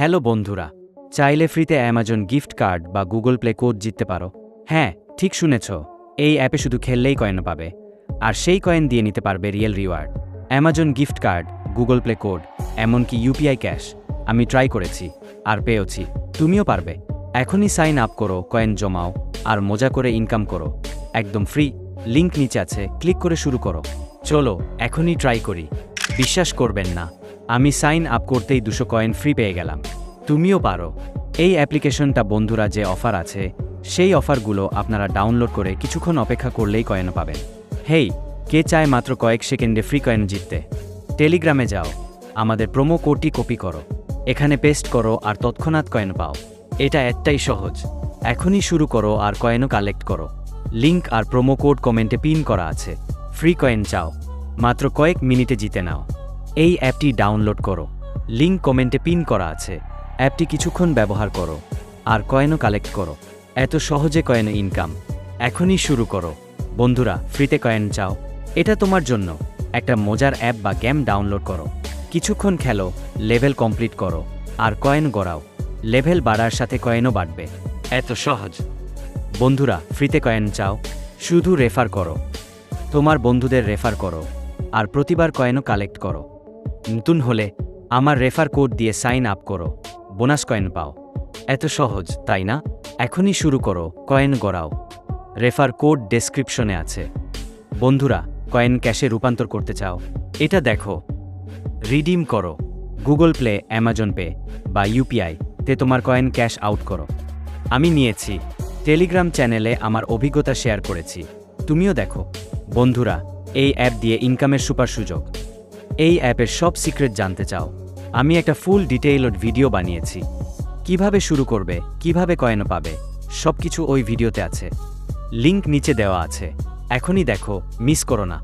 Hello বন্ধুরা, চাইলে ফ্রিতে অ্যামাজন গিফট কার্ড বা গুগল প্লে কোড জিততে পারো। হ্যাঁ ঠিক শুনেছ, এই অ্যাপে শুধু খেললেই কয়েন পাবে, আর সেই কয়েন দিয়ে নিতে পারবে real reward Amazon gift card Google Play code এমনকি ইউপিআই ক্যাশ আমি ট্রাই করেছি, আর পেয়েছি তুমিও পারবে। এখনই সাইন আপ করো কয়েন জমাও, আর মজা করে ইনকাম করো। একদম ফ্রি লিংক নিচে আছে ক্লিক করে শুরু করো। চলো, এখনই ট্রাই করি। বিশ্বাস করবেন না। আমি সাইন আপ করতেই দুশো কয়েন ফ্রি পেয়ে গেলাম। তুমিও পারো। এই অ্যাপ্লিকেশনটা বন্ধুরা যে অফার আছে, সেই অফারগুলো আপনারা ডাউনলোড করে কিছুক্ষণ অপেক্ষা করলেই কয়েন পাবেন। হেই, কে চায় মাত্র কয়েক সেকেন্ডে ফ্রি কয়েন জিততে? টেলিগ্রামে যাও। আমাদের প্রোমো কোডটি কপি করো। এখানে পেস্ট করো আর তৎক্ষণাৎ কয়েন পাও। এটা একটাই সহজ। এখনই শুরু করো আর কয়েনও কালেক্ট করো। লিংক আর প্রোমো কোড কমেন্টে পিন করা আছে। ফ্রি কয়েন চাও। মাত্র কয়েক মিনিটে জিতে নাও। এই অ্যাপটি ডাউনলোড করো। লিংক কমেন্টে পিন করা আছে। অ্যাপটি কিছুক্ষণ ব্যবহার করো আর কয়েনও কালেক্ট করো। এত সহজে কয়েন ইনকাম। এখনই শুরু করো। বন্ধুরা, ফ্রিতে কয়েন চাও। এটা তোমার জন্য। একটা মজার অ্যাপ বা গেম ডাউনলোড করো। কিছুক্ষণ খেলো, লেভেল কমপ্লিট করো আর কয়েন গড়াও। লেভেল বাড়ার সাথে কয়েনও বাড়বে। এত সহজ। বন্ধুরা, ফ্রিতে কয়েন চাও। শুধু রেফার করো। তোমার বন্ধুদের রেফার করো আর প্রতিবার কয়েনও কালেক্ট করো। নতুন হলে আমার রেফার কোড দিয়ে সাইন আপ করো। বোনাস কয়েন পাও। এত সহজ, তাই না? এখনই শুরু করো। কয়েন গড়াও। রেফার কোড ডেসক্রিপশনে আছে। বন্ধুরা, কয়েন ক্যাশে রূপান্তর করতে চাও। এটা দেখো। রিডিম করো। গুগল প্লে, অ্যামাজন পে বা ইউপিআই তে তোমার কয়েন ক্যাশ আউট করো। আমি নিয়েছি। টেলিগ্রাম চ্যানেলে আমার অভিজ্ঞতা শেয়ার করেছি। তুমিও দেখো। বন্ধুরা, এই অ্যাপ দিয়ে ইনকামের সুপার সুযোগ। এই অ্যাপের সব সিক্রেট জানতে চাও। আমি একটা ফুল ডিটেইলড ভিডিও বানিয়েছি। কীভাবে শুরু করবে, কীভাবে কয়েন পাবে সব কিছু ওই ভিডিওতে আছে। লিংক নিচে দেওয়া আছে। এখনই দেখো, মিস করো না।